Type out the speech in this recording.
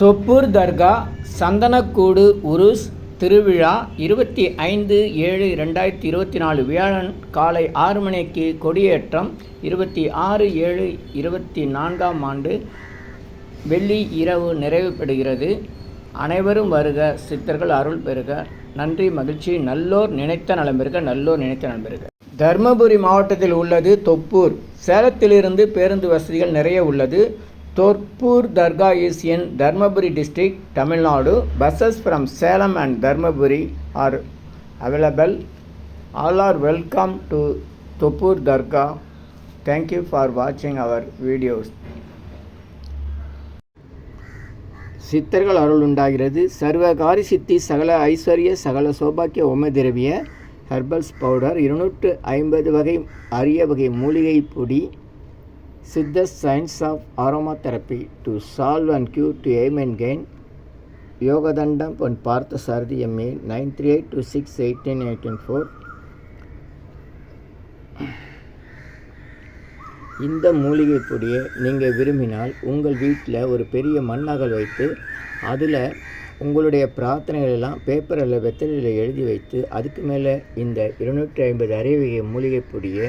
தொப்பூர் தர்கா சந்தனக்கூடு உருஸ் திருவிழா இருபத்தி ஐந்து ஏழு ரெண்டாயிரத்தி இருபத்தி நாலு வியாழன் காலை ஆறு மணிக்கு கொடியேற்றம் இருபத்தி ஆறு ஏழு இருபத்தி நான்காம் ஆண்டு வெள்ளி இரவு நிறைவு பெறுகிறது அனைவரும் வருக சித்தர்கள் அருள் பெறுக. நன்றி மகிழ்ச்சி. நல்லோர் நினைத்த நலம் பெறுக நல்லோர் நினைத்த நலம் பெறுக. தருமபுரி மாவட்டத்தில் உள்ளது தொப்பூர். சேலத்திலிருந்து பேருந்து வசதிகள் நிறைய உள்ளது. Thoppur Dargah is in Dharmapuri district Tamil Nadu. Buses from Salem and Dharmapuri are available all are welcome to Thoppur Dargah thank you for வாட்சிங் அவர் வீடியோஸ் சித்தர்கள் அருள் உண்டாகிறது. சர்வகாரி சித்தி சகல ஐஸ்வர்ய சகல சோபாக்கிய ஓம திரவிய ஹெர்பல்ஸ் பவுடர் இருநூற்று ஐம்பது வகை அரிய வகை மூலிகை பொடி Siddha science of aroma therapy to solve and cure to aim and gain Yogathandam Pon Partha Sarathi MA nine three eight two six eighteen eighteen four இந்த மூலிகை பொடியை நீங்கள் விரும்பினால் உங்கள் வீட்டில் ஒரு பெரிய மண்ணகல் வைத்து அதில் உங்களுடைய பிரார்த்தனைகள் எல்லாம் பேப்பரில் வெத்தலையில் எழுதி வைத்து அதுக்கு மேலே இந்த இருநூற்றி ஐம்பது அரைவகை மூலிகை பொடியை